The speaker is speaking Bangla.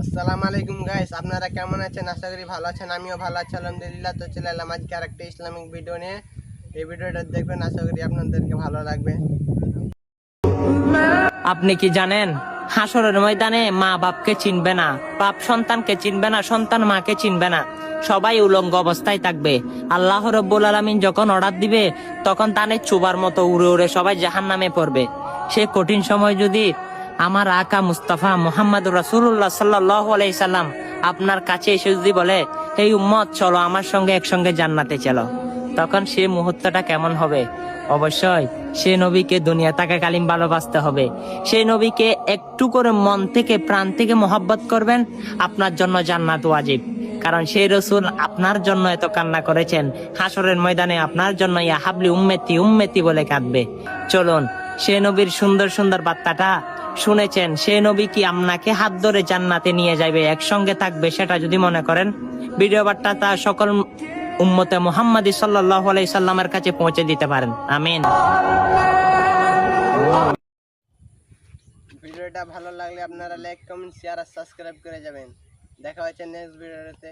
আসসালামু আলাইকুম গাইস আপনারা কেমন আছেন? আশা করি ভালো আছেন, আমিও ভালো আছি, আলহামদুলিল্লাহ। তো চলে এলাম আজকে আরেকটা ইসলামিক ভিডিও নিয়ে। এই ভিডিওটা দেখবেন, আশা করি আপনাদেরকে ভালো লাগবে। আপনি কি জানেন, হাসরের ময়দানে মা বাপকে চিনবে না, বাপ সন্তানকে চিনবে না, সন্তান মাকে চিনবে না। সবাই উলঙ্গ অবস্থায় থাকবে। আল্লাহ রব্বুল আলমিন যখন অর্ডার দিবে, তখন তানে চুবার মতো উড়ে উড়ে সবাই জাহান নামে পড়বে। সে কঠিন সময় যদি আমার আকা মুস্তাফা মোহাম্মদ রাসুল্লাহ সাল্লাহ আলাইসাল্লাম আপনার কাছে এসে যদি বলে এই উম্মত, চলো আমার সঙ্গে একসঙ্গে জান্নাতে চলো। তখন সে মুহূর্তটা কেমন হবে? অবশ্যই সে নবীকে দুনিয়া থাকাকালীন ভালোবাসতে হবে। সেই নবীকে একটু করে মন থেকে, প্রাণ থেকে মোহাব্বত করবেন, আপনার জন্য জান্নাত ওয়াজিব। কারণ সেই রসুল আপনার জন্য এত কান্না করেছেন হাসরের ময়দানে আপনার জন্য ইয়া হাবলি উম্মেতি উম্মেতি বলে কাঁদবে। চলুন সে নবীর সুন্দর সুন্দর বার্তাটা শুনেছেন। সে নবী কি আপনাকে হাত ধরে জান্নাতে নিয়ে যাবে, একসঙ্গে থাকবে সেটা যদি মনে করেন? ভিডিও বার্তাটা সকল উম্মতে মোহাম্মদ সাল্লাহ সাল্লামের কাছে পৌঁছে দিতে পারেন। আমিন। ভিডিওটা ভালো লাগলে আপনারা লাইক কমেন্ট শেয়ার আর সাবস্ক্রাইব করে যাবেন। দেখা হচ্ছে নেক্সট ভিডিওতে।